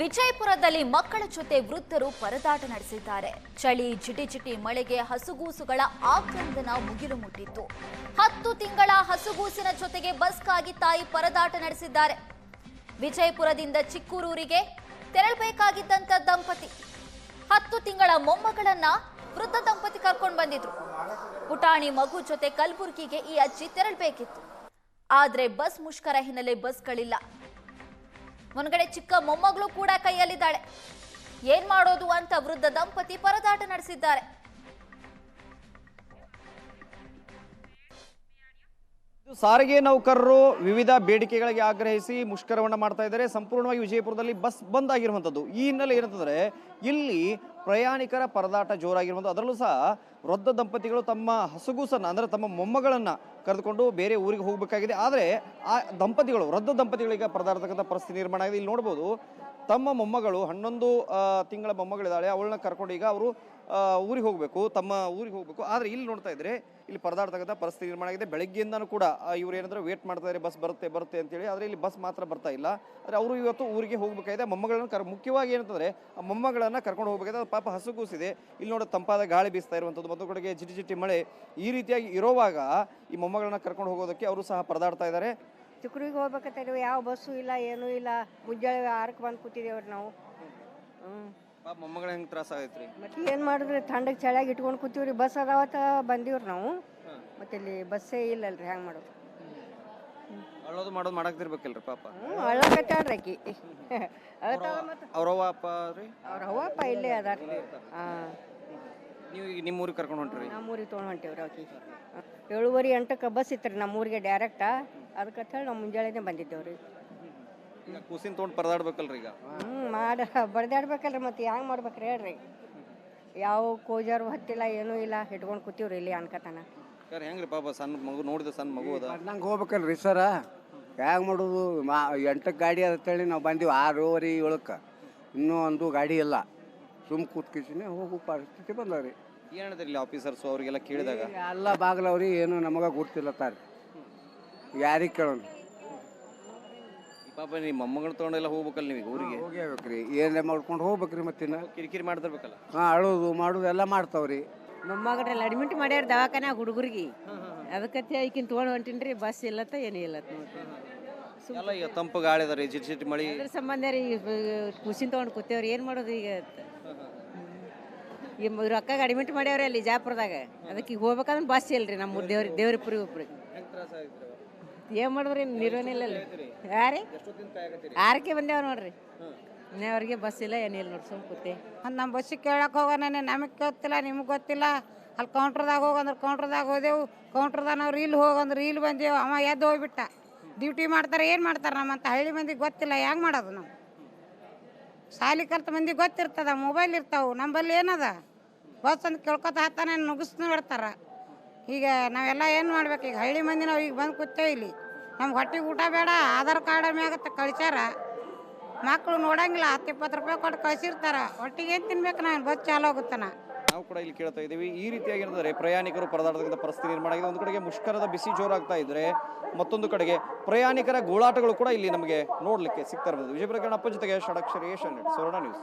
ವಿಜಯಪುರದಲ್ಲಿ ಮಕ್ಕಳ ಜೊತೆ ವೃದ್ಧರು ಪರದಾಟ ನಡೆಸಿದ್ದಾರೆ. ಚಳಿ ಜಿಟಿ ಜಿಟಿ ಮಳೆಗೆ ಹಸುಗೂಸುಗಳ ಆಕ್ರಂದನ ಮುಗಿಲು ಮುಟ್ಟಿತ್ತು. ಹತ್ತು ತಿಂಗಳ ಹಸುಗೂಸಿನ ಜೊತೆಗೆ ಬಸ್ಗಾಗಿ ತಾಯಿ ಪರದಾಟ ನಡೆಸಿದ್ದಾರೆ. ವಿಜಯಪುರದಿಂದ ಚಿಕ್ಕೂರೂರಿಗೆ ತೆರಳಬೇಕಾಗಿದ್ದಂತ ದಂಪತಿ. ಹತ್ತು ತಿಂಗಳ ಮೊಮ್ಮಗಳನ್ನ ವೃದ್ಧ ದಂಪತಿ ಕರ್ಕೊಂಡು ಬಂದಿದ್ರು. ಪುಟಾಣಿ ಮಗು ಜೊತೆ ಕಲಬುರಗಿಗೆ ಈ ಅಜ್ಜಿ ತೆರಳಬೇಕಿತ್ತು. ಆದ್ರೆ ಬಸ್ ಮುಷ್ಕರ ಹಿನ್ನೆಲೆ ಬಸ್ಗಳಿಲ್ಲ. ಮುನ್ಗಡೆ ಚಿಕ್ಕ ಮೊಮ್ಮಗಳು ಕೂಡ ಕೈಯಲ್ಲಿದ್ದಾಳೆ. ಏನ್ ಮಾಡೋದು ಅಂತ ವೃದ್ಧ ದಂಪತಿ ಪರದಾಟ ನಡೆಸಿದ್ದಾರೆ. ಸಾರಿಗೆ ನೌಕರರು ವಿವಿಧ ಬೇಡಿಕೆಗಳಿಗೆ ಆಗ್ರಹಿಸಿ ಮುಷ್ಕರವನ್ನು ಮಾಡ್ತಾ ಇದ್ದಾರೆ. ಸಂಪೂರ್ಣವಾಗಿ ವಿಜಯಪುರದಲ್ಲಿ ಬಸ್ ಬಂದ್ ಆಗಿರುವಂಥದ್ದು ಈ ಹಿನ್ನೆಲೆ ಏನಂತಂದ್ರೆ, ಇಲ್ಲಿ ಪ್ರಯಾಣಿಕರ ಪರದಾಟ ಜೋರಾಗಿರ್ಬೋದು. ಅದರಲ್ಲೂ ಸಹ ವೃದ್ಧ ದಂಪತಿಗಳು ತಮ್ಮ ಹಸುಗೂಸನ್ನು, ಅಂದರೆ ತಮ್ಮ ಮೊಮ್ಮಗಳನ್ನು ಕರೆದುಕೊಂಡು ಬೇರೆ ಊರಿಗೆ ಹೋಗಬೇಕಾಗಿದೆ. ಆದರೆ ಆ ದಂಪತಿಗಳು, ವೃದ್ಧ ದಂಪತಿಗಳಿಗೆ ಪರದಾಡ್ತಕ್ಕಂಥ ಪರಿಸ್ಥಿತಿ ನಿರ್ಮಾಣ ಆಗಿದೆ. ಇಲ್ಲಿ ನೋಡ್ಬೋದು ತಮ್ಮ ಮೊಮ್ಮಗಳು, ಹನ್ನೊಂದು ತಿಂಗಳ ಮೊಮ್ಮಗಳಿದ್ದಾಳೆ, ಅವಳನ್ನ ಕರ್ಕೊಂಡು ಈಗ ಅವರು ಊರಿಗೆ ಹೋಗಬೇಕು, ತಮ್ಮ ಊರಿಗೆ ಹೋಗಬೇಕು. ಆದರೆ ಇಲ್ಲಿ ನೋಡ್ತಾ ಇದ್ರೆ, ಇಲ್ಲಿ ಪರದಾಡ್ತಕ್ಕಂಥ ಪರಿಸ್ಥಿತಿ ನಿರ್ಮಾಣ ಆಗಿದೆ. ಬೆಳಗ್ಗೆಯಿಂದನೂ ಕೂಡ ಇವ್ರು ಏನಂದ್ರೆ ವೇಟ್ ಮಾಡ್ತಾ ಇದ್ದಾರೆ ಬಸ್ ಬರುತ್ತೆ ಬರುತ್ತೆ ಅಂತೇಳಿ, ಆದರೆ ಇಲ್ಲಿ ಬಸ್ ಮಾತ್ರ ಬರ್ತಾ ಇಲ್ಲ. ಆದರೆ ಅವರು ಇವತ್ತು ಊರಿಗೆ ಹೋಗಬೇಕಾಗಿದೆ. ಮೊಮ್ಮಗಳನ್ನು ಕರ್, ಮುಖ್ಯವಾಗಿ ಏನಂತಂದ್ರೆ, ಆ ಮೊಮ್ಮಗಳನ್ನು ಕರ್ಕೊಂಡು ಹೋಗಬೇಕಾಗಿದೆ. ಪಾಪ ಹಸು ಕೂಸಿದೆ. ಇಲ್ಲಿ ನೋಡೋ, ತಂಪಾದ ಗಾಳಿ ಬೀಸ್ತಾ ಇರುವಂಥದ್ದು, ಮತ್ತು ಕಡೆಗೆ ಜಿಟಿ ಜಿಟಿ ಮಳೆ ಈ ರೀತಿಯಾಗಿ ಇರೋವಾಗ ಈ ಮೊಮ್ಮಗಳನ್ನ ಕರ್ಕೊಂಡು ಹೋಗೋದಕ್ಕೆ ಅವರು ಸಹ ಪರದಾಡ್ತಾ ಇದ್ದಾರೆ. ಚಿಕ್ಕಡಿಗೆ ಹೋಗ್ಬೇಕಂತ ಯಾವ ಬಸ್ಸು ಇಲ್ಲ ಏನೂ ಇಲ್ಲ. ಮುಂಜಾನೆ ಆರಕ್ಕೆ ಬಂದು ಕೂತಿದ್ದೇವ್ರಿ ನಾವು. ಹ್ಞೂ ಪಾಪ ಮೊಮ್ಮಗಳ ಹೆಂಗೆ ತ್ರಾಸ ಆಗೈತ್ರಿ? ಮತ್ತೆ ಏನು ಮಾಡಿದ್ರಿ? ಥಂಡಕ್ಕೆ ಚಳಿಯಾಗಿ ಇಟ್ಕೊಂಡು ಕೂತೀವ್ರಿ. ಬಸ್ ಅದಾವತ್ತ ಬಂದೀವ್ರಿ ನಾವು. ಮತ್ತೆ ಇಲ್ಲಿ ಬಸ್ಸೇ ಇಲ್ಲಲ್ರಿ ಹ್ಯಾಂಗೆ ಮಾಡೋದು? ಅಳೋದು ಮಾಡೋದು ಮಾಡಾಕ್ತಿರ್ಬೇಕಲ್ರಿ ಪಾಪ. ಹ್ಞೂ ಅಳ್ಳಕತ್ತಾಳ್ರಿ ಆಕಿ. ಅಳ್ತಾಳ ಮತ್ತೆ ಅವ್ರವ್ವ ಅಪ್ಪ ರೀ? ಅವ್ರ ಅವ್ವಪ್ಪ ಇಲ್ಲೇ ಅದಾರ ಹಾಂ. ನೀವು ಈಗ ನಿಮ್ಮ ಊರಿಗೆ ಕರ್ಕೊಂಡು ಹೊಂಟ್ರಿ? ನಮ್ಮೂರಿಗೆ ತೊಗೊಂಡು ಹೊಂಟೇವ್ರಿ ಆಕಿ. ಏಳುವರೆ ಎಂಟಕ್ಕೆ ಬಸ್ ಇತ್ತು ನಮ್ಮೂರಿಗೆ ಡೈರೆಕ್ಟ ಅದಕ್ಕೆ ಹೇಳಿ ನಾವು ಮುಂಜಾನೆನೇ ಬಂದಿದ್ದೇವ್ರಿ. ಈಗ ಕೂಸಿನ ತೊಗೊಂಡು ಪರದಾಡ್ಬೇಕಲ್ರಿ ಈಗ? ಹ್ಞೂ ಮಾಡ ಬಡ್ದಾಡ್ಬೇಕಲ್ರಿ ಮತ್ತೆ ಹ್ಯಾಂಗೆ ಮಾಡ್ಬೇಕ್ರಿ ಹೇಳ್ರಿ. ಯಾವ ಕೋಜಾರು ಹತ್ತಿಲ್ಲ ಏನೂ ಇಲ್ಲ ಹಿಡ್ಕೊಂಡು ಕೂತೀವ್ರಿ ಇಲ್ಲಿ ಅನ್ಕತನ. ಸರ್ ಹೆಂಗ್ರಿ ಪಾಪ ಸಣ್ಣ ಮಗು ನೋಡಿದ ಸಣ್ಣ ಮಗು ಅದ? ನಂಗೆ ಹೋಗ್ಬೇಕಲ್ರಿ ಸರ. ಹ್ಯಾಂಗ ಮಾಡೋದು? ಮಾ ಎಂಟಕ್ಕೆ ಗಾಡಿ ಅಂತೇಳಿ ನಾವು ಬಂದೀವಿ ಆರೂವರೆ ಏಳಕ್ಕೆ. ಇನ್ನೂ ಒಂದು ಗಾಡಿ ಇಲ್ಲ. ಸುಮ್ ಕೂತ್ಕಿಸಿನೇ ಹೋಗೋ ಪರಿಸ್ಥಿತಿ ಬಂದವ್ರಿ. ಇಲ್ಲಿ ಆಫೀಸರ್ಸು ಅವರಿಗೆಲ್ಲ ಕೇಳಿದಾಗ? ಎಲ್ಲ ಬಾಗ್ಲವ್ರಿ ಏನು ನಮಗೆ ಗೊತ್ತಿಲ್ಲ ತಾರಿ. ಯಾರಿಗೆ ಕೇಳೋಣ? ಪಾಪ ನಿಮ್ಮ ಮೊಮ್ಮಗಳು ತೊಗೊಂಡೆಲ್ಲ ಹೋಗ್ಬೇಕಲ್ಲ ನೀವು ಊರಿಗೆ? ರೀ ಏನೇ ಮಾಡ್ಕೊಂಡು ಹೋಗ್ಬೇಕ್ರಿ ಮತ್ತಿನ್ನ ಕಿರಿಕಿರಿ ಮಾಡ್ತಿರ್ಬೇಕಲ್ಲ? ಹಾಂ ಅಳೋದು ಮಾಡೋದು ಎಲ್ಲ ಮಾಡ್ತಾವ್ರಿ. ಮೊಮ್ಮಗಡ್ರೆಲ್ಲ ಅಡ್ಮಿಟ್ ಮಾಡ್ಯಾರ ದವಾಖಾನೆ ಹುಡುಗರಿಗೆ. ಅದಕ್ಕೆ ಈಕಿನ ತೊಗೊಂಡು ಹೊಂಟಿನ್ರಿ ಬಸ್ ಇಲ್ಲತ್ತ ಏನೂ ಇಲ್ಲತ್ತ ನೋಡ್ರಿ. ಎಲ್ಲ ಈಗ ತಂಪು ಗಾಳಿ ಅದ ರೀ ಜಿಟಿ ಜಿಟಿ ಮಳಿ. ಅದ್ರ ಸಂಬಂಧ ರೀ ಖುಷಿನ ತೊಗೊಂಡು ಕೂತೇವ್ರಿ ಏನು ಮಾಡೋದು ಈಗ ಈ ರೊಕ್ಕಾಗ ಅಡ್ಮಿಟ್ ಮಾಡ್ಯಾವ್ರಿ ಅಲ್ಲಿ ಜಾಪುರದಾಗ. ಅದಕ್ಕೆ ಈಗ ಹೋಗ್ಬೇಕಂದ್ರೆ ಬಸ್ ಇಲ್ರಿ ನಮ್ಮ ದೇವ್ರ ದೇವ್ರಿಪುರಿ ಉಪ್ರಿಗೆ ಏನು ಮಾಡಿದ್ರಿ? ನಿರ್ವಹಣೆ ಇಲ್ಲ ಅಲ್ಲಿ ಯಾರಿ? ಆರಕ್ಕೆ ಬಂದೇವ್ ನೋಡ್ರಿ. ಇನ್ನೇವ್ರಿಗೆ ಬಸ್ ಇಲ್ಲ ಏನಿಲ್ಲ ನೋಡಿ ಸುಮ್ ಕೂತಿ. ಮತ್ತು ನಮ್ಮ ಬಸ್ಸಿಗೆ ಕೇಳಕ್ಕೆ ಹೋಗೋಣ ನಮಗೆ ಗೊತ್ತಿಲ್ಲ ನಿಮ್ಗೆ ಗೊತ್ತಿಲ್ಲ. ಅಲ್ಲಿ ಕೌಂಟ್ರದಾಗ ಹೋಗಂದ್ರೆ ಕೌಂಟ್ರದಾಗ ಹೋದೆವು. ಕೌಂಟ್ರದಾಗ ನಾವು ರೀಲ್ ಹೋಗಂದ್ರೆ ರೀಲ್ ಬಂದೇವು. ಅವ ಎದ್ದು ಹೋಗ್ಬಿಟ್ಟ. ಡ್ಯೂಟಿ ಮಾಡ್ತಾರೆ ಏನು ಮಾಡ್ತಾರೆ ನಮ್ಮಂತ ಹಳ್ಳಿ ಮಂದಿಗೆ ಗೊತ್ತಿಲ್ಲ ಹೆಂಗೆ ಮಾಡೋದು ನಾವು? ಸಾಲಿ ಕಲ್ತ ಮಂದಿಗೆ ಗೊತ್ತಿರ್ತದ ಮೊಬೈಲ್ ಇರ್ತಾವೆ. ನಂಬಲ್ಲಿ ಏನದ? ಬಸ್ ಅಂತ ಕೇಳ್ಕೊತ ಹತ್ತಾನೆ ನುಗ್ಸ್ನೂ ಬಿಡ್ತಾರ ಈಗ ನಾವೆಲ್ಲ ಏನು ಮಾಡ್ಬೇಕು? ಈಗ ಹಳ್ಳಿ ಮಂದಿ ನಾವು ಈಗ ಬಂದು ಕೂತೇವೆ ಇಲ್ಲಿ. ನಮ್ಗೆ ಹೊಟ್ಟೆಗೆ ಊಟ ಬೇಡ, ಆಧಾರ್ ಕಾರ್ಡ್ ಮ್ಯಾಗ ಕಳಿಸ್ಯಾರ. ಮಕ್ಕಳು ನೋಡಂಗಿಲ್ಲ ಹತ್ತು ಇಪ್ಪತ್ತು ರೂಪಾಯಿ ಕೊಟ್ಟು ಕಳ್ಸಿರ್ತಾರ. ಹೊಟ್ಟಿಗೆ ಏನು ತಿನ್ಬೇಕು ನಾನು ಬಸ್ ಚಾಲು ಆಗುತ್ತಾನ. ನಾವು ಕೂಡ ಇಲ್ಲಿ ಕೇಳ್ತಾ ಇದ್ದೀವಿ. ಈ ರೀತಿಯಾಗಿ ಏನಂದರೆ ಪ್ರಯಾಣಿಕರು ಪರದಾಡತಕ್ಕಂಥ ಪರಿಸ್ಥಿತಿ ನಿರ್ಮಾಣ ಆಗಿದೆ. ಒಂದು ಕಡೆಗೆ ಮುಷ್ಕರದ ಬಿಸಿ ಜೋರಾಗ್ತಾ ಇದ್ರೆ, ಮತ್ತೊಂದು ಕಡೆಗೆ ಪ್ರಯಾಣಿಕರ ಗೋಳಾಟಗಳು ಕೂಡ ಇಲ್ಲಿ ನಮಗೆ ನೋಡಲಿಕ್ಕೆ ಸಿಗ್ತಾ ಇರ್ಬೋದು. ವಿಜಯಪುರ ಕಣ್ಣಪ್ಪ ಜೊತೆಗೆ Shadakshari Asianet news.